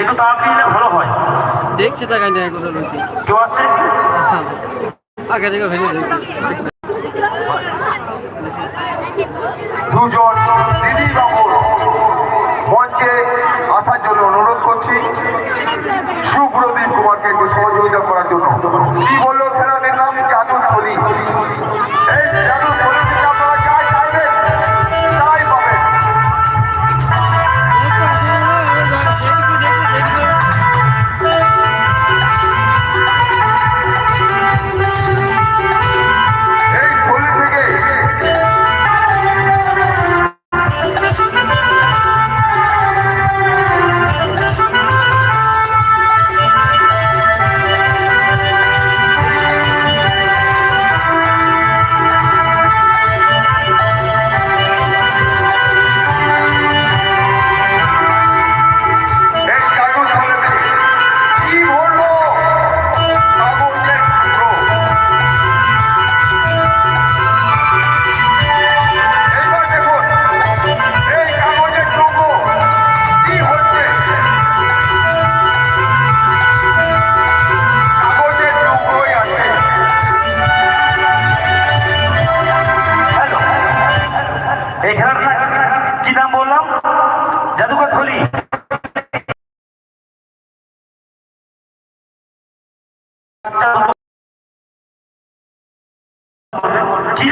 একটু তাড়াতাড়ি এলে ভালো হয়। দেখছি টাকা নেয় কোথাও রয়েছে। কেউ আসছে আগে থেকে ভেঙে দিয়েছে। দুজন দিদি বাবুর মঞ্চে আসার জন্য অনুরোধ করছি। সুপ্রদীপ কুমারকে একটু সহযোগিতা করার জন্য।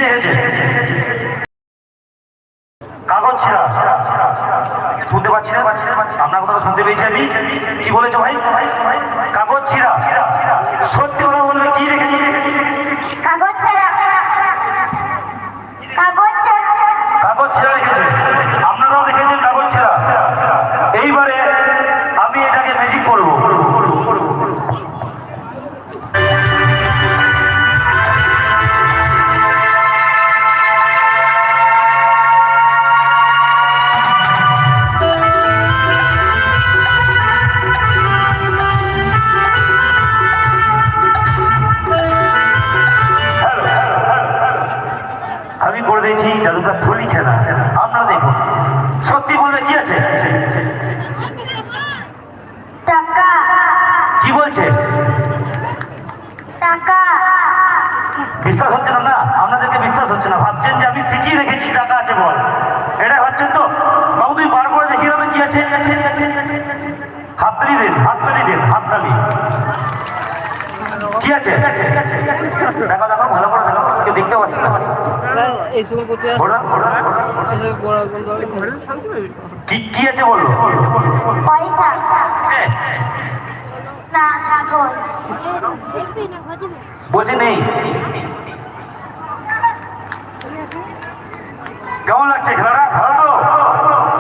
রেখেছে কাগজ ছিঁড়া শুনতে পাচ্ছি না আপনার কথা শুনতে পেয়েছি আমি কি বলেছ ভাই কাগজ ছিঁড়া সত্যি কথা বলবে কি রেখেছে কাগজ ছেঁড়া কাগজ ছেঁড়া রেখেছে আপনারাও দেখেছেন জাদুকার থলি খেলা আপনারা দেখুন সত্যি বলবে কি আছে? টাকা। কি বলছে? টাকা। বিশ্বাস হচ্ছে না না আপনাদেরকে বিশ্বাস হচ্ছে না। ভাবছেন যে আমি শিখিয়ে রেখেছি টাকা আছে বল। এটা ভাবছেন তো বাবু তুই বার করে দেখিয়ে দেবেন কি আছে? হাততালি দিন হাততালি দিন হাততালি। কি আছে দেখো দেখো ভালো করে দেখো কেউ দেখতে পাচ্ছি। না এই সময় করতে কি কি আছে বলল পয়সা। হ্যাঁ, না কাগজ নেই।